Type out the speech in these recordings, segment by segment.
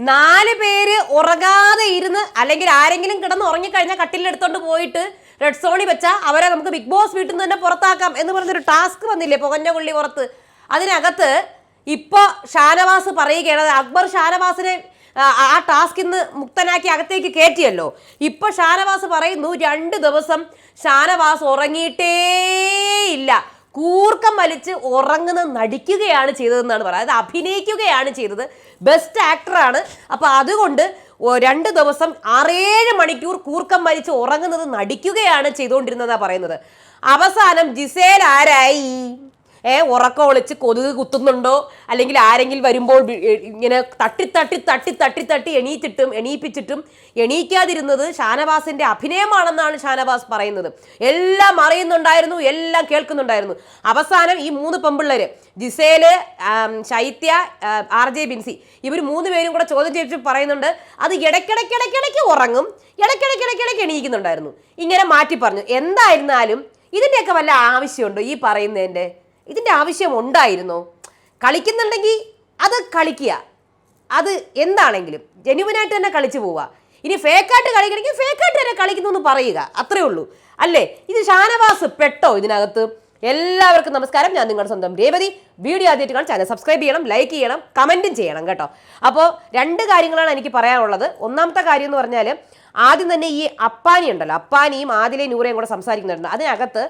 നാല് പേര് ഉറങ്ങാതെ ഇരുന്ന് അല്ലെങ്കിൽ ആരെങ്കിലും കിടന്ന് ഉറങ്ങിക്കഴിഞ്ഞാൽ കട്ടിലെടുത്തോണ്ട് പോയിട്ട് റെഡ് സോണി വെച്ചാൽ അവരെ നമുക്ക് ബിഗ് ബോസ് വീട്ടിൽ നിന്ന് തന്നെ പുറത്താക്കാം എന്ന് പറഞ്ഞൊരു ടാസ്ക് വന്നില്ലേ പുകഞ്ഞ കൊള്ളി പുറത്ത്. അതിനകത്ത് ഇപ്പോൾ ഷാനവാസ് പറയുകയാണ് അക്ബർ ഷാനവാസിനെ ആ, ടാസ്ക് നിന്ന് മുക്തനാക്കി അകത്തേക്ക് കയറ്റിയല്ലോ ഇപ്പൊ ഷാനവാസ് പറയുന്നു രണ്ട് ദിവസം ഷാനവാസ് ഉറങ്ങിയിട്ടേ ഇല്ല കൂർക്കം വലിച്ച് ഉറങ്ങുന്ന നടിക്കുകയാണ് ചെയ്തതെന്നാണ് പറയുന്നത്. അഭിനയിക്കുകയാണ് ചെയ്തത്. ബെസ്റ്റ് ആക്ടറാണ് അപ്പോൾ അതുകൊണ്ട് രണ്ട് ദിവസം ആറേഴ് മണിക്കൂർ കൂർക്കം വലിച്ച് ഉറങ്ങുന്നത് നടിക്കുകയാണ് ചെയ്തുകൊണ്ടിരുന്നതാ പറയുന്നത്. അവസാനം ജിസേൽ ആരായി? ഏ ഉറക്കം ഒളിച്ച് കൊതുക് കുത്തുന്നുണ്ടോ? അല്ലെങ്കിൽ ആരെങ്കിലും വരുമ്പോൾ ഇങ്ങനെ തട്ടി തട്ടി തട്ടി തട്ടി തട്ടി എണീറ്റിട്ടും എണീപ്പിച്ചിട്ടും എണീക്കാതിരുന്നത് ഷാനവാസിന്റെ അഭിനയമാണെന്നാണ് ഷാനവാസ് പറയുന്നത്. എല്ലാം അറിയുന്നുണ്ടായിരുന്നു എല്ലാം കേൾക്കുന്നുണ്ടായിരുന്നു. അവസാനം ഈ മൂന്ന് പെമ്പിള്ളേർ Gizele Shaitya R J Binsi ഇവർ മൂന്ന് പേരും കൂടെ ചോദ്യം ചെയ്തിട്ട് പറയുന്നുണ്ട് അത് ഇടയ്ക്കിടയ്ക്കിടയ്ക്കിടയ്ക്ക് ഉറങ്ങും ഇടയ്ക്കിടയ്ക്കിടയ്ക്കിടയ്ക്ക് എണീക്കുന്നുണ്ടായിരുന്നു. ഇങ്ങനെ മാറ്റി പറഞ്ഞു. എന്തായിരുന്നാലും ഇതിന്റെയൊക്കെ വല്ല ആവശ്യമുണ്ടോ ഈ പറയുന്നതിന്റെ ഇതിന്റെ ആവശ്യം ഉണ്ടായിരുന്നോ. കളിക്കുന്നുണ്ടെങ്കിൽ അത് കളിക്കുക. അത് എന്താണെങ്കിലും ജെന്യുവനായിട്ട് തന്നെ കളിച്ചു പോവുക. ഇനി ഫേക്കായിട്ട് കളിക്കണമെങ്കിൽ ഫേക്കായിട്ട് തന്നെ കളിക്കുന്നു എന്ന് പറയുക. അത്രേ ഉള്ളൂ. അല്ലേ? ഇത് ഷാനവാസ് പെട്ടോ ഇതിനകത്ത്. എല്ലാവർക്കും നമസ്കാരം. ഞാൻ നിങ്ങളുടെ സ്വന്തം രേവതി. വീഡിയോ ആദ്യമായിട്ട് കാണാൻ ചാനൽ സബ്സ്ക്രൈബ് ചെയ്യണം ലൈക്ക് ചെയ്യണം കമന്റും ചെയ്യണം കേട്ടോ. അപ്പോൾ രണ്ട് കാര്യങ്ങളാണ് എനിക്ക് പറയാനുള്ളത്. ഒന്നാമത്തെ കാര്യം എന്ന് പറഞ്ഞാൽ ആദ്യം തന്നെ ഈ അപ്പാനി ഉണ്ടല്ലോ. അപ്പാനിയും ആദിലെ നൂറയും കൂടെ സംസാരിക്കുന്നുണ്ട് അതിനകത്ത്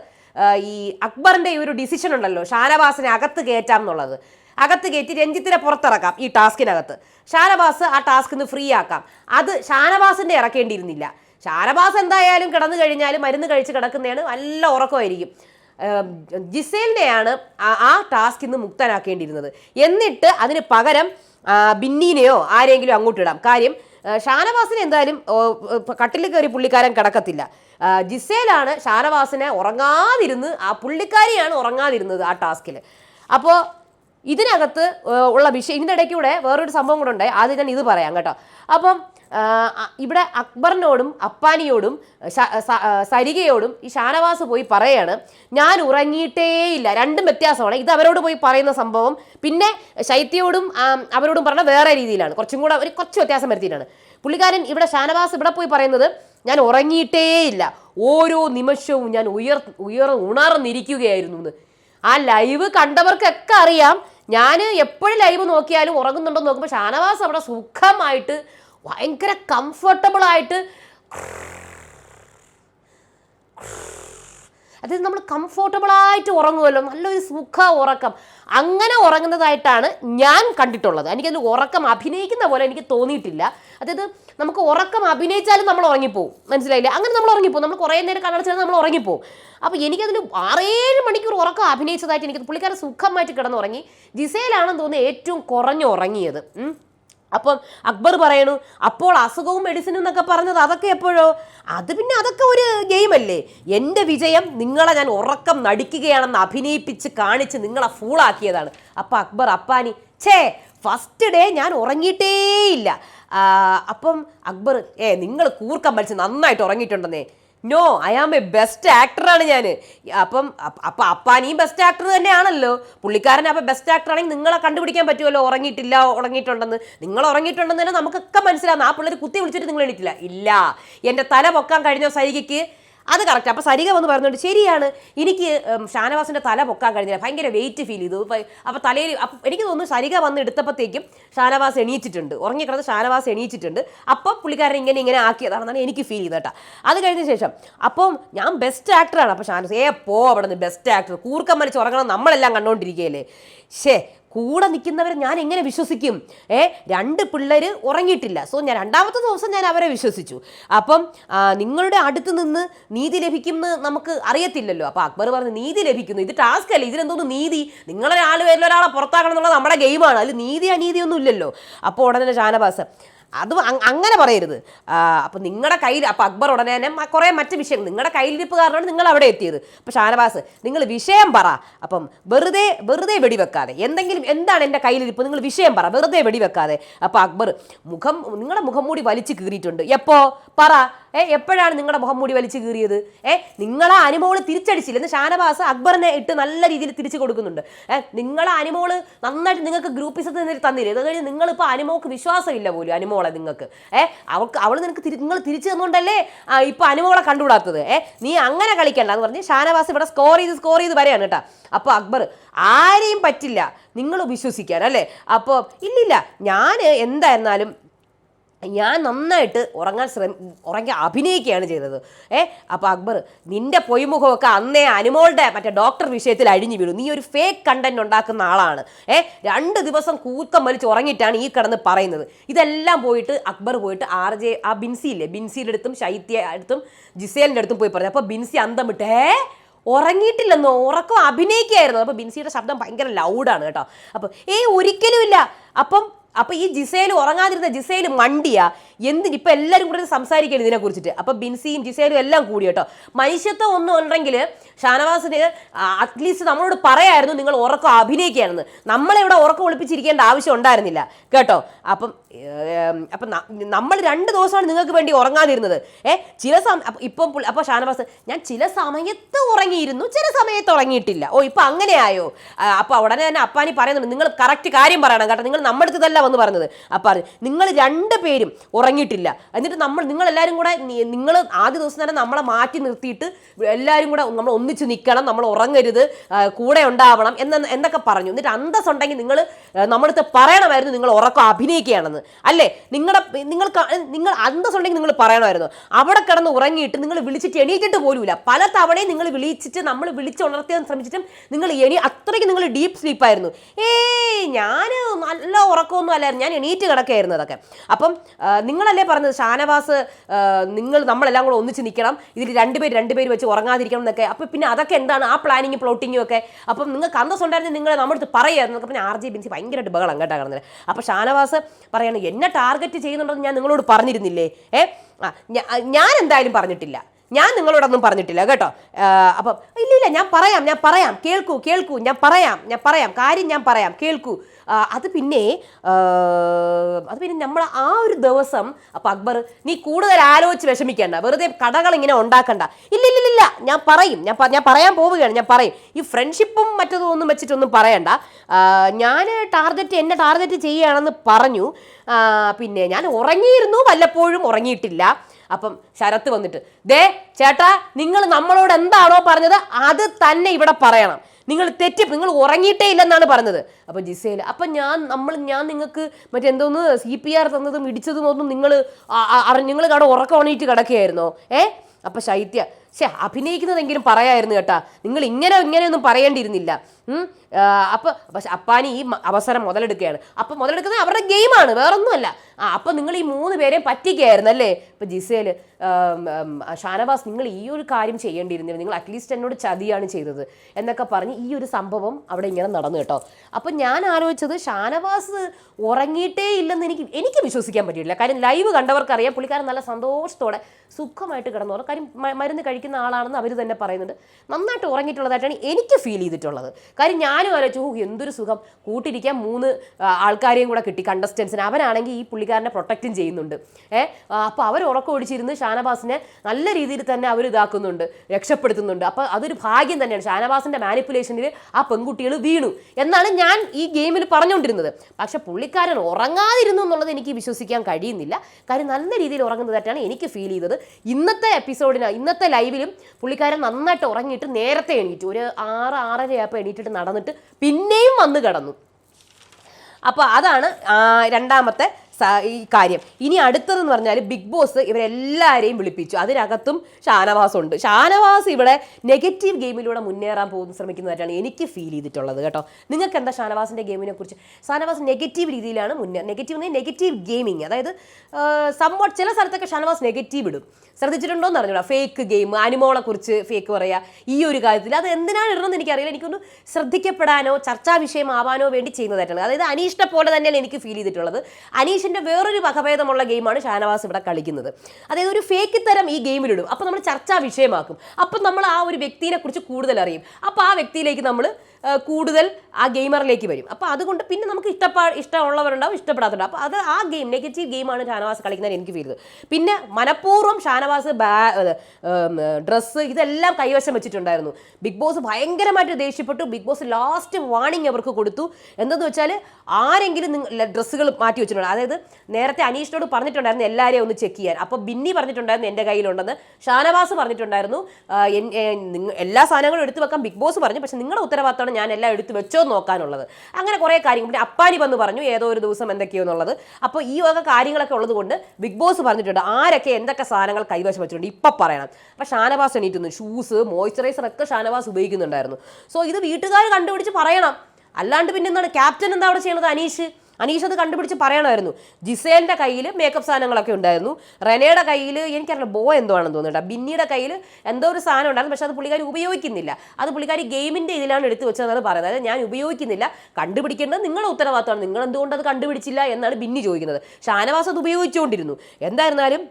ഈ അക്ബറിന്റെ ഈ ഒരു ഡിസിഷൻ ഉണ്ടല്ലോ ഷാനവാസിനെ അകത്ത് കയറ്റാം എന്നുള്ളത്. അകത്ത് കയറ്റി രഞ്ജിത്തിനെ പുറത്തിറക്കാം ഈ ടാസ്കിനകത്ത്. ഷാനവാസ് ആ ടാസ്കിൽ നിന്ന് ഫ്രീ ആക്കാം. അത് ഷാനവാസിന്റെ ഇറക്കേണ്ടിയിരുന്നില്ല. ഷാനവാസ് എന്തായാലും കിടന്നു കഴിഞ്ഞാൽ മരുന്ന് കഴിച്ച് കിടക്കുന്നതാണ് നല്ല ഉറക്കമായിരിക്കും. ജിസേലിനെയാണ് ആ- ടാസ്കിൽ നിന്ന് മുക്തനാക്കേണ്ടിയിരുന്നത്. എന്നിട്ട് അതിന് പകരം ബിന്നീനെയോ ആരെങ്കിലും അങ്ങോട്ടിടാം കാര്യം ഷാനവാസിന് എന്തായാലും കട്ടിൽ കയറി പുള്ളിക്കാരൻ കിടക്കത്തില്ല. ജിസേലാണ് ഷാനവാസിനെ ഉറങ്ങാതിരുന്ന് ആ പുള്ളിക്കാരിയാണ് ഉറങ്ങാതിരുന്നത് ആ ടാസ്കിൽ അപ്പോൾ ഇതിനകത്ത് ഉള്ള വിഷയം ഇതിന്റെ ഇടയ്ക്കൂടെ വേറൊരു സംഭവം കൂടെ ഉണ്ട്. ആദ്യം ഞാൻ ഇത് പറയാം കേട്ടോ. അപ്പം ഇവിടെ അക്ബറിനോടും അപ്പാനിയോടും സരികയോടും ഈ ഷാനവാസ് പോയി പറയാണ് ഞാൻ ഉറങ്ങിയിട്ടേയില്ല. രണ്ടും വ്യത്യാസമാണ്. ഇത് അവരോട് പോയി പറയുന്ന സംഭവം. പിന്നെ ശൈത്യയോടും അവരോടും പറഞ്ഞ വേറെ രീതിയിലാണ്. കുറച്ചും കൂടെ ഒരു കുറച്ച് വ്യത്യാസം വരുത്തിയിട്ടാണ്. പുള്ളിക്കാരൻ ഇവിടെ ഷാനവാസ് ഇവിടെ പോയി പറയുന്നത് ഞാൻ ഉറങ്ങിയിട്ടേയില്ല. ഓരോ നിമിഷവും ഞാൻ ഉയർ ഉയർ ഉണർന്നിരിക്കുകയായിരുന്നു എന്ന്. ആ ലൈവ് കണ്ടവർക്കൊക്കെ അറിയാം ഞാൻ എപ്പോഴും ലൈവ് നോക്കിയാലും ഉറങ്ങുന്നുണ്ടോ നോക്കുമ്പോൾ ഷാനവാസ് അവിടെ സുഖമായിട്ട് ഭയങ്കര കംഫർട്ടബിൾ ആയിട്ട് അതായത് നമ്മൾ കംഫർട്ടബിൾ ആയിട്ട് ഉറങ്ങുമല്ലോ. നല്ലൊരു സുഖ ഉറക്കം. അങ്ങനെ ഉറങ്ങുന്നതായിട്ടാണ് ഞാൻ കണ്ടിട്ടുള്ളത്. എനിക്കതിൽ ഉറക്കം അഭിനയിക്കുന്ന പോലെ എനിക്ക് തോന്നിയിട്ടില്ല. അതായത് നമുക്ക് ഉറക്കം അഭിനയിച്ചാലും നമ്മൾ ഉറങ്ങിപ്പോവും. മനസ്സിലായില്ലേ? അങ്ങനെ നമ്മൾ ഉറങ്ങിപ്പോവും. നമ്മൾ കുറേ നേരം കണ്ണടച്ചാൽ നമ്മൾ ഉറങ്ങിപ്പോവും. അപ്പോൾ എനിക്കതിൽ ആറേഴ് മണിക്കൂർ ഉറക്കം അഭിനയിച്ചതായിട്ട് എനിക്ക് പുള്ളിക്കാരൻ സുഖമായിട്ട് കിടന്നുറങ്ങി. ജിസയിലാണെന്ന് തോന്നുന്നത് ഏറ്റവും കുറഞ്ഞു ഉറങ്ങിയത്. അപ്പം അക്ബർ പറയണു അപ്പോൾ അസുഖവും മെഡിസിനും എന്നൊക്കെ പറഞ്ഞത് അതൊക്കെ എപ്പോഴോ? അത് പിന്നെ അതൊക്കെ ഒരു ഗെയിമല്ലേ എന്റെ വിജയം നിങ്ങളെ ഞാൻ ഉറക്കം നടിക്കുകയാണെന്ന് അഭിനയിപ്പിച്ച് കാണിച്ച് നിങ്ങളെ ഫൂളാക്കിയതാണ് അപ്പം അക്ബർ അപ്പാനി ഛേ ഫസ്റ്റ് ഡേ ഞാൻ ഉറങ്ങിയിട്ടേയില്ല. അപ്പം അക്ബർ ഏ നിങ്ങൾ കൂർക്കം വലിച്ച് നന്നായിട്ട് ഉറങ്ങിയിട്ടുണ്ടെന്നേ no I am a best ആക്ടറാണ് ഞാൻ അപ്പം അപ്പം അപ്പാൻ ഈ ബെസ്റ്റ് ആക്ടർ തന്നെയാണല്ലോ. പുള്ളിക്കാരൻ അപ്പം ബെസ്റ്റ് ആക്ടർ ആണെങ്കിൽ നിങ്ങളെ കണ്ടുപിടിക്കാൻ പറ്റുമല്ലോ? ഉറങ്ങിയിട്ടില്ല ഉറങ്ങിയിട്ടുണ്ടെന്ന്. നിങ്ങൾ ഉറങ്ങിയിട്ടുണ്ടെന്ന് തന്നെ നമുക്കൊക്കെ മനസ്സിലാവും ആ പിള്ളേർ കുത്തി വിളിച്ചിട്ട് നിങ്ങൾ എണീറ്റില്ല. ഇല്ല. എന്റെ തല പൊക്കാൻ കഴിഞ്ഞ സൈകിക്ക് അത് കറക്റ്റ് അപ്പോൾ സരിക വന്ന് പറഞ്ഞുകൊണ്ട് ശരിയാണ്. എനിക്ക് ഷാനവാസിന്റെ തല പൊക്കാൻ കഴിഞ്ഞില്ല. ഭയങ്കര വെയിറ്റ് ഫീൽ ചെയ്തു. അപ്പോൾ തലയിൽ അപ്പം എനിക്ക് തോന്നുന്നു സരിക വന്ന് എടുത്തപ്പോഴത്തേക്കും ഷാനവാസ് എണീച്ചിട്ടുണ്ട് ഉറങ്ങിക്കിടന്ന് ഷാനവാസ് എണീച്ചിട്ടുണ്ട് അപ്പോൾ പുള്ളിക്കാരൻ ഇങ്ങനെ ഇങ്ങനെ ആക്കിയതാണെന്നാണ് എനിക്ക് ഫീൽ ചെയ്തത് കേട്ടോ. അത് കഴിഞ്ഞ ശേഷം അപ്പം ഞാൻ ബെസ്റ്റ് ആക്ടറാണ് അപ്പോൾ ഷാനവാസ് ഏ പോ അവിടെ നിന്ന് ബെസ്റ്റ് ആക്ടർ കൂർക്കം മരിച്ച് ഉറങ്ങണം. നമ്മളെല്ലാം കണ്ടുകൊണ്ടിരിക്കുകയല്ലേ ഷേ കൂടെ നിൽക്കുന്നവരെ ഞാൻ എങ്ങനെ വിശ്വസിക്കും? ഏ രണ്ട് പിള്ളേർ ഉറങ്ങിയിട്ടില്ല. സോ ഞാൻ രണ്ടാമത്തെ ദിവസം ഞാൻ അവരെ വിശ്വസിച്ചു. അപ്പം നിങ്ങളുടെ അടുത്ത് നിന്ന് നീതി ലഭിക്കുമെന്ന് നമുക്ക് അറിയത്തില്ലല്ലോ. അപ്പോൾ അക്ബർ പറഞ്ഞു നീതി ലഭിക്കുന്നു. ഇത് ടാസ്ക് അല്ലേ? ഇതിനെന്തോന്ന് നീതി? നിങ്ങളൊരാൾ വരുന്ന ഒരാളെ പുറത്താക്കണം എന്നുള്ളത് നമ്മുടെ ഗെയിമാണ് അതിൽ നീതി അനീതി ഒന്നും ഇല്ലല്ലോ. അപ്പോൾ ഉടനെ ഷാനവാസ് അത് അങ്ങനെ പറയരുത്. അപ്പം നിങ്ങളുടെ കയ്യിൽ അപ്പം അക്ബർ ഉടനെ തന്നെ കുറേ മറ്റ് വിഷയം നിങ്ങളുടെ കയ്യിലിരിപ്പ് കാരണമാണ് നിങ്ങൾ അവിടെ എത്തിയത്. അപ്പം ഷാനവാസ് നിങ്ങൾ വിഷയം പറ. അപ്പം വെറുതെ വെറുതെ വെടിവെക്കാതെ എന്തെങ്കിലും എന്താണ് എന്റെ കയ്യിലിരിപ്പ്? നിങ്ങൾ വിഷയം പറ വെറുതെ വെടിവെക്കാതെ. അപ്പം അക്ബർ മുഖം നിങ്ങളുടെ മുഖം മൂടി വലിച്ചു കീറിയിട്ടുണ്ട്. എപ്പോ? പറ. ഏ എപ്പോഴാണ് നിങ്ങളുടെ മുഖം മൂടി വലിച്ചു കീറിയത്? ഏ നിങ്ങളെ അനുമോൾ തിരിച്ചടിച്ചില്ല. എന്ന് ഷാനവാസ് അക്ബറിനെ ഇട്ട് നല്ല രീതിയിൽ തിരിച്ചു കൊടുക്കുന്നുണ്ട്. ഏ നിങ്ങളെ അനുമോൾ നന്നായിട്ട് നിങ്ങൾക്ക് ഗ്രൂപ്പിസത്തിൽ തന്നില്ലേ? അത് കഴിഞ്ഞ് നിങ്ങളിപ്പോൾ അനുമോക്ക് വിശ്വാസമില്ല പോലും അനുമോളെ നിങ്ങൾക്ക്. ഏ അവൾക്ക് അവൾ നിനക്ക് തിരി നിങ്ങൾ തിരിച്ചു തന്നുകൊണ്ടല്ലേ ഇപ്പോൾ ഇപ്പൊ അനിമോളെ കണ്ടുകൂടാത്തത്? ഏ നീ അങ്ങനെ കളിക്കണ്ട എന്ന് പറഞ്ഞ് ഷാനവാസ് ഇവിടെ സ്കോർ ചെയ്ത് സ്കോർ ചെയ്ത് വരെയാണ് കേട്ടോ. അപ്പോൾ അക്ബർ ആരെയും പറ്റില്ല. നിങ്ങൾ വിശ്വസിക്കാൻ അല്ലേ? അപ്പോൾ ഇല്ലില്ല ഞാൻ എന്തായിരുന്നാലും ഞാൻ നന്നായിട്ട് ഉറങ്ങാൻ ശ്രമ ഉറങ്ങി അഭിനയിക്കുകയാണ് ചെയ്തത്. ഏ അപ്പോൾ അക്ബർ നിന്റെ പൊയ്മുഖമൊക്കെ അന്നേ അനുമോളുടെ മറ്റേ ഡോക്ടർ വിഷയത്തിൽ അഴിഞ്ഞു വീഴും നീ ഒരു ഫേക്ക് കണ്ടന്റ് ഉണ്ടാക്കുന്ന ആളാണ്. ഏ രണ്ട് ദിവസം കൂക്കം വലിച്ച് ഉറങ്ങിയിട്ടാണ് ഈ കിടന്ന് പറയുന്നത്. ഇതെല്ലാം പോയിട്ട് അക്ബർ പോയിട്ട് ആർ ജെ ആ ബിൻസിയില്ലേ ബിൻസിയുടെ അടുത്തും ശൈത്യ അടുത്തും ജിസേലിന്റെ അടുത്തും പോയി പറഞ്ഞു. അപ്പോൾ ബിൻസി അന്തം വിട്ട് ഏ ഉറങ്ങിയിട്ടില്ലെന്നോ? ഉറക്കം അഭിനയിക്കുകയായിരുന്നു. അപ്പോൾ ബിൻസിയുടെ ശബ്ദം ഭയങ്കര ലൗഡാണ് കേട്ടോ. അപ്പോൾ ഏ ഒരിക്കലുമില്ല അപ്പം അപ്പൊ ഈ ജിസേൽ ഉറങ്ങാതിരുന്ന ജിസേൽ മണ്ടിയാ എന്തിന് ഇപ്പൊ എല്ലാവരും കൂടെ സംസാരിക്കണം ഇതിനെ കുറിച്ചിട്ട് അപ്പൊ ബിൻസിയും ജിസേലും എല്ലാം കൂടി കേട്ടോ. മനുഷ്യത്വം ഒന്നും ഉണ്ടെങ്കിൽ ഷാനവാസിന് അറ്റ്ലീസ്റ്റ് നമ്മളോട് പറയായിരുന്നു നിങ്ങൾ ഉറക്കം അഭിനയിക്കുകയാണെന്ന്. നമ്മളെ ഇവിടെ ഉറക്കം ഒളിപ്പിച്ചിരിക്കേണ്ട ആവശ്യം ഉണ്ടായിരുന്നില്ല. കേട്ടോ? അപ്പം അപ്പം നമ്മൾ രണ്ട് ദിവസമാണ് നിങ്ങൾക്ക് വേണ്ടി ഉറങ്ങാതിരുന്നത്. ഏ ചില സമയം ഇപ്പം അപ്പോൾ ഷാനവാസ് ഞാൻ ചില സമയത്ത് ഉറങ്ങിയിരുന്നു ചില സമയത്ത് ഉറങ്ങിയിട്ടില്ല. ഓ ഇപ്പൊ അങ്ങനെയായോ? ആയോ അപ്പൊ ഉടനെ തന്നെ അപ്പാനി പറയുന്നുണ്ട് നിങ്ങൾ കറക്റ്റ് കാര്യം പറയണം കേട്ടോ. നിങ്ങൾ നമ്മുടെ അടുത്തതല്ല വന്ന് പറഞ്ഞത്. അപ്പൊ നിങ്ങൾ രണ്ട് പേരും ഉറങ്ങിയിട്ടില്ല എന്നിട്ട് നമ്മൾ നിങ്ങൾ എല്ലാവരും കൂടെ നിങ്ങൾ ആദ്യ ദിവസം തന്നെ നമ്മളെ മാറ്റി നിർത്തിയിട്ട് എല്ലാവരും കൂടെ നമ്മൾ ഒന്നിച്ച് നിൽക്കണം നമ്മൾ ഉറങ്ങരുത് കൂടെ ഉണ്ടാവണം എന്ന് എന്നൊക്കെ പറഞ്ഞു. എന്നിട്ട് അന്തസ് ഉണ്ടെങ്കിൽ നിങ്ങൾ നമ്മളടുത്ത് പറയണമായിരുന്നു നിങ്ങൾ ഉറക്കം അഭിനയിക്കുകയാണെന്ന്. അല്ലേ? നിങ്ങളുടെ നിങ്ങൾ നിങ്ങൾ അന്തസ് ഉണ്ടെങ്കിൽ നിങ്ങൾ പറയണമായിരുന്നു. അവിടെ കിടന്ന് ഉറങ്ങിയിട്ട് നിങ്ങൾ വിളിച്ചിട്ട് എണീറ്റിട്ട് പോലുമില്ല. പല തവണയും നിങ്ങൾ വിളിച്ചിട്ട് നമ്മൾ വിളിച്ചുണർത്താൻ ശ്രമിച്ചിട്ടും നിങ്ങൾ എണി അത്രയ്ക്ക് നിങ്ങൾ ഡീപ്പ് സ്ലീപ്പായിരുന്നു ഏയ് ഞാൻ നല്ല ഉറക്കമൊന്നും അല്ലായിരുന്നു. ഞാൻ എണീറ്റ് കിടക്കുകയായിരുന്നു അതൊക്കെ. അപ്പം ആ, നിങ്ങളല്ലേ പറഞ്ഞത് ഷാനവാസ് നിങ്ങൾ നമ്മളെല്ലാം കൂടെ ഒന്നിച്ച് നിൽക്കണം ഇതിൽ രണ്ടുപേര് രണ്ടുപേര് വെച്ച് ഉറങ്ങാതിരിക്കണം എന്നൊക്കെ. അപ്പം പിന്നെ അതൊക്കെ എന്താണ് ആ പ്ലാനിങ് പ്ലോട്ടിങ്ങും ഒക്കെ? അപ്പം നിങ്ങൾക്ക് അന്തസ് ഉണ്ടായിരുന്നു നിങ്ങൾ നമ്മുടെ അടുത്ത് പറയായിരുന്നു എന്നൊക്കെ പിന്നെ ആർ ജെ ബിൻസി ഭയങ്കരമായിട്ട് ബഹളം കേട്ടാ കിടന്നത്. അപ്പം ഷാനവാസ് പറയാണ് എന്നെ ടാർഗറ്റ് ചെയ്യുന്നുണ്ടെന്ന് ഞാൻ നിങ്ങളോട് പറഞ്ഞിരുന്നില്ലേ? ഏ? ഞാൻ എന്തായാലും പറഞ്ഞിട്ടില്ല. ഞാൻ നിങ്ങളോടൊന്നും പറഞ്ഞിട്ടില്ല കേട്ടോ. അപ്പം ഇല്ല ഇല്ല ഞാൻ പറയാം ഞാൻ പറയാം. കേൾക്കൂ കേൾക്കൂ. ഞാൻ പറയാം ഞാൻ പറയാം. കാര്യം ഞാൻ പറയാം. കേൾക്കൂ. അത് പിന്നെ അത് പിന്നെ നമ്മൾ ആ ഒരു ദിവസം അപ്പം അക്ബർ നീ കൂടുതൽ ആലോചിച്ച് വിഷമിക്കേണ്ട. വെറുതെ കടകൾ ഇങ്ങനെ ഉണ്ടാക്കണ്ട. ഇല്ല ഇല്ല, ഇല്ല ഞാൻ പറയും. ഞാൻ ഞാൻ പറയാൻ പോവുകയാണ്. ഞാൻ പറയും. ഈ ഫ്രണ്ട്ഷിപ്പും മറ്റതും ഒന്നും വെച്ചിട്ടൊന്നും പറയണ്ട. ഞാൻ ടാർഗറ്റ് എന്നെ ടാർഗറ്റ് ചെയ്യുകയാണെന്ന് പറഞ്ഞു. പിന്നെ ഞാൻ ഉറങ്ങിയിരുന്നു. വല്ലപ്പോഴും ഉറങ്ങിയിട്ടില്ല. അപ്പം ശരത്ത് വന്നിട്ട് ദേ ചേട്ടാ നിങ്ങൾ നമ്മളോട് എന്താണോ പറഞ്ഞത് അത് തന്നെ ഇവിടെ പറയണം. നിങ്ങൾ തെറ്റി നിങ്ങൾ ഉറങ്ങിയിട്ടേ ഇല്ലെന്നാണ് പറഞ്ഞത്. അപ്പം ജിസേൽ അപ്പം ഞാൻ നമ്മൾ ഞാൻ നിങ്ങൾക്ക് മറ്റെന്തോന്ന് സി പി ആർ തന്നതും ഇടിച്ചതും ഒന്നും നിങ്ങൾ നിങ്ങൾ അവിടെ ഉറക്കം ഉണയിട്ട് കിടക്കുകയായിരുന്നോ? ഏ? അപ്പം ശൈത്യ ശേ അഭിനയിക്കുന്നതെങ്കിലും പറയായിരുന്നു കേട്ടാ. നിങ്ങൾ ഇങ്ങനെ ഇങ്ങനെയൊന്നും പറയേണ്ടിയിരുന്നില്ല. അപ്പൊ പക്ഷെ അപ്പാനി ഈ അവസരം മുതലെടുക്കുകയാണ്. അപ്പൊ മുതലെടുക്കുന്നത് അവരുടെ ഗെയിമാണ് വേറൊന്നുമല്ല. ആ അപ്പൊ നിങ്ങൾ ഈ മൂന്ന് പേരെയും പറ്റിക്കുകയായിരുന്നു അല്ലേ? ഇപ്പൊ ജിസേൽ ഷാനവാസ് നിങ്ങൾ ഈ ഒരു കാര്യം ചെയ്യേണ്ടിയിരുന്നില്ല. നിങ്ങൾ അറ്റ്ലീസ്റ്റ് എന്നോട് ചതിയാണ് ചെയ്തത് എന്നൊക്കെ പറഞ്ഞ് ഈ ഒരു സംഭവം അവിടെ ഇങ്ങനെ നടന്നു കേട്ടോ. അപ്പൊ ഞാൻ ആലോചിച്ചത് ഷാനവാസ് ഉറങ്ങിയിട്ടേ ഇല്ലെന്ന് എനിക്ക് എനിക്ക് വിശ്വസിക്കാൻ പറ്റിയിട്ടില്ല. കാര്യം ലൈവ് കണ്ടവർക്കറിയാം. പുള്ളിക്കാരൻ നല്ല സന്തോഷത്തോടെ സുഖമായിട്ട് കിടന്നു കാര്യം മരുന്ന് മരുന്ന് കഴിക്കുന്ന ആളാണെന്ന് അവർ തന്നെ പറയുന്നുണ്ട്. നന്നായിട്ട് ഉറങ്ങിയിട്ടുള്ളതായിട്ടാണ് എനിക്ക് ഫീൽ ചെയ്തിട്ടുള്ളത്. കാര്യം ഞാനും ആലോചിച്ചു "ഓ, എന്തൊരു സുഖം. കൂട്ടിരിക്കാൻ മൂന്ന് ആൾക്കാരെയും കൂടെ കിട്ടി. കണ്ടസ്റ്റൻസിന് അവനാണെങ്കിൽ ഈ പുള്ളിക്കാരനെ പ്രൊട്ടക്റ്റും ചെയ്യുന്നുണ്ട്. ഏഹ് അപ്പോൾ അവർ ഉറക്കം ഒടിച്ചിരുന്ന് ഷാനവാസിനെ നല്ല രീതിയിൽ തന്നെ അവർ ഇതാക്കുന്നുണ്ട് രക്ഷപ്പെടുത്തുന്നുണ്ട്. അപ്പോൾ അതൊരു ഭാഗ്യം തന്നെയാണ്. ഷാനവാസിന്റെ മാനിപ്പുലേഷനിൽ ആ പെൺകുട്ടികൾ വീണു എന്നാണ് ഞാൻ ഈ ഗെയിമിൽ പറഞ്ഞുകൊണ്ടിരുന്നത്. പക്ഷെ പുള്ളിക്കാരൻ ഉറങ്ങാതിരുന്നു എന്നുള്ളത് എനിക്ക് വിശ്വസിക്കാൻ കഴിയുന്നില്ല. കാര്യം നല്ല രീതിയിൽ ഉറങ്ങുന്നതായിട്ടാണ് എനിക്ക് ഫീൽ ചെയ്തത്. ഇന്നത്തെ എപ്പിസോഡിന് ഇന്നത്തെ ലൈവിലും പുള്ളിക്കാരൻ നന്നായിട്ട് ഉറങ്ങിയിട്ട് നേരത്തെ എണീറ്റു. ഒരു ആറ് ആറര ആയപ്പോൾ എണീറ്റിട്ട് നടന്നിട്ട് പിന്നെയും വന്ന് കിടന്നു. അപ്പോൾ അതാണ് രണ്ടാമത്തെ ഈ കാര്യം. ഇനി അടുത്തതെന്ന് പറഞ്ഞാൽ ബിഗ് ബോസ് ഇവരെല്ലാവരെയും വിളിപ്പിച്ചു. അതിനകത്തും ഷാനവാസ് ഉണ്ട് ഷാനവാസ് ഇവിടെ നെഗറ്റീവ് ഗെയിമിലൂടെ മുന്നേറാൻ പോകുന്ന ശ്രമിക്കുന്നതായിട്ടാണ് എനിക്ക് ഫീൽ ചെയ്തിട്ടുള്ളത് കേട്ടോ. നിങ്ങൾക്ക് എന്താ ഷാനവാസിന്റെ ഗെയിമിനെ കുറിച്ച്? ഷാനവാസ് നെഗറ്റീവ് രീതിയിലാണ് മുന്നേ നെഗറ്റീവ് നെഗറ്റീവ് ഗെയിമിങ്. അതായത് സംവാട്ട് ചില സ്ഥലത്തൊക്കെ ഷാനവാസ് നെഗറ്റീവ് ഇടും. ശ്രദ്ധിച്ചിട്ടുണ്ടോ എന്ന് അറിഞ്ഞൂടാ. ഫേക്ക് ഗെയിം അനിമോളെ കുറിച്ച് ഫേക്ക് പറയുക ഈ ഒരു കാര്യത്തിൽ അത് എന്തിനാണ് ഇടണമെന്ന് എനിക്കറിയില്ല. എനിക്കൊന്ന് ശ്രദ്ധിക്കപ്പെടാനോ ചർച്ചാ വിഷയമാവാനോ വേണ്ടി ചെയ്യുന്നതായിട്ടാണ്. അതായത് അനീഷിനെ പോലെ തന്നെയാണ് എനിക്ക് ഫീൽ ചെയ്തിട്ടുള്ളത്. അനീഷിന്റെ വേറൊരു വകഭേദമുള്ള ഗെയിമാണ് ഷാനവാസ് ഇവിടെ കളിക്കുന്നത്. അതായത് ഒരു ഫേക്ക് തരം ഈ ഗെയിമിലിടും അപ്പം നമ്മൾ ചർച്ചാ വിഷയമാക്കും. അപ്പം നമ്മൾ ആ ഒരു വ്യക്തിയെ കുറിച്ച് കൂടുതൽ അറിയും. അപ്പോൾ ആ വ്യക്തിയിലേക്ക് നമ്മൾ കൂടുതൽ ആ ഗെയിമറിലേക്ക് വരും. അപ്പോൾ അതുകൊണ്ട് പിന്നെ നമുക്ക് ഇഷ്ടപ്പാ ഇഷ്ടമുള്ളവരുണ്ടാവും ഇഷ്ടപ്പെടാത്തവരുണ്ടാവും. അപ്പോൾ അത് ആ ഗെയിം നെഗറ്റീവ് ഗെയിമാണ് ഷാനവാസ് കളിക്കുന്നത് എനിക്ക് ഫീൽ പിന്നെ മനഃപൂർവം ഷാനവാസ് ബാ ഡ്രസ്സ് ഇതെല്ലാം കൈവശം വെച്ചിട്ടുണ്ടായിരുന്നു. ബിഗ് ബോസ് ഭയങ്കരമായിട്ട് ദേഷ്യപ്പെട്ടു. ബിഗ് ബോസ് ലാസ്റ്റ് വാണിംഗ് അവർക്ക് കൊടുത്തു. എന്തെന്ന് വെച്ചാൽ ആരെങ്കിലും ഡ്രസ്സുകൾ മാറ്റി വെച്ചിട്ടുണ്ട്. അതായത് നേരത്തെ അനീഷിനോട് പറഞ്ഞിട്ടുണ്ടായിരുന്നു എല്ലാവരെയും ഒന്ന് ചെക്ക് ചെയ്യാൻ. അപ്പോൾ ബിന്നി പറഞ്ഞിട്ടുണ്ടായിരുന്നു എന്റെ കയ്യിലുണ്ടെന്ന്. ഷാനവാസ് പറഞ്ഞിട്ടുണ്ടായിരുന്നു എല്ലാ സാധനങ്ങളും എടുത്തു വെക്കാൻ ബിഗ് ബോസ് പറഞ്ഞു. പക്ഷേ നിങ്ങളുടെ ഉത്തരവാദിത്തമാണ് ഞാൻ എല്ലാം എടുത്ത് വെച്ചോ നോക്കാനുള്ളത്. അങ്ങനെ കുറേ കാര്യങ്ങൾ. പിന്നെ അപ്പാനി വന്ന് പറഞ്ഞു ഏതോ ഒരു ദിവസം എന്തൊക്കെയോ എന്നുള്ളത്. അപ്പോൾ ഈ വക കാര്യങ്ങളൊക്കെ ഉള്ളത് കൊണ്ട് ബിഗ് ബോസ് പറഞ്ഞിട്ടുണ്ട് ആരൊക്കെ എന്തൊക്കെ സാധനങ്ങൾ കൈവശം വെച്ചിട്ടുണ്ട്. ഇപ്പം പറയണം. അപ്പം ഷാനവാസ് എണീറ്റുന്നു ഷൂസ് മോയ്സ്ചറൈസർ ഒക്കെ ഷാനവാസ് ഉപയോഗിക്കുന്നുണ്ടായിരുന്നു. സോ ഇത് വീട്ടുകാർ കണ്ടുപിടിച്ച് പറയണം. അല്ലാണ്ട് പിന്നെ എന്താണ്? ക്യാപ്റ്റൻ എന്താ അവിടെ ചെയ്യണത് അനീഷ്? അനീഷ് അത് കണ്ടുപിടിച്ച് പറയണമായിരുന്നു. ജിസേലിന്റെ കയ്യിൽ മേക്കപ്പ് സാധനങ്ങളൊക്കെ ഉണ്ടായിരുന്നു. റെനയുടെ കയ്യിൽ എനിക്കറിയില്ല ബോ എന്തോ ആണെന്ന് തോന്നുന്നുണ്ട് ബിന്നിയുടെ കയ്യിൽ എന്തോ ഒരു സാധനം ഉണ്ടായിരുന്നു പക്ഷെ അത് പുള്ളിക്കാരി ഉപയോഗിക്കുന്നില്ല. അത് പുള്ളിക്കാരി ഗെയിമിന്റെ ഇതിലാണ് എടുത്തു വെച്ചതെന്നാണ് പറയുന്നത്. അതായത് ഞാൻ ഉപയോഗിക്കുന്നില്ല കണ്ടുപിടിക്കേണ്ടത് നിങ്ങളുടെ ഉത്തരവാദിത്തമാണ്. നിങ്ങൾ എന്തുകൊണ്ട് അത് കണ്ടുപിടിച്ചില്ല എന്നാണ് ബിന്നി ചോദിക്കുന്നത്. ഷാനവാസ് അത് ഉപയോഗിച്ചുകൊണ്ടിരുന്നു. എന്തായിരുന്നാലും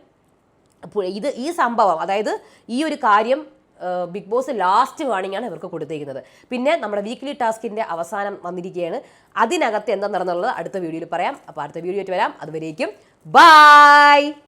ഇത് ഈ സംഭവം അതായത് ഈ ഒരു കാര്യം ബിഗ് ബോസ് ലാസ്റ്റ് വാണിങ്ങാണ് ഇവർക്ക് കൊടുത്തിരിക്കുന്നത് പിന്നെ നമ്മുടെ വീക്ക്ലി ടാസ്കിന്റെ അവസാനം വന്നിരിക്കുകയാണ്. അതിനകത്ത് എന്താ നടന്നുള്ളത് അടുത്ത വീഡിയോയിൽ പറയാം. അപ്പോൾ അടുത്ത വീഡിയോ ആയിട്ട് വരാം. അതുവരേക്കും ബൈ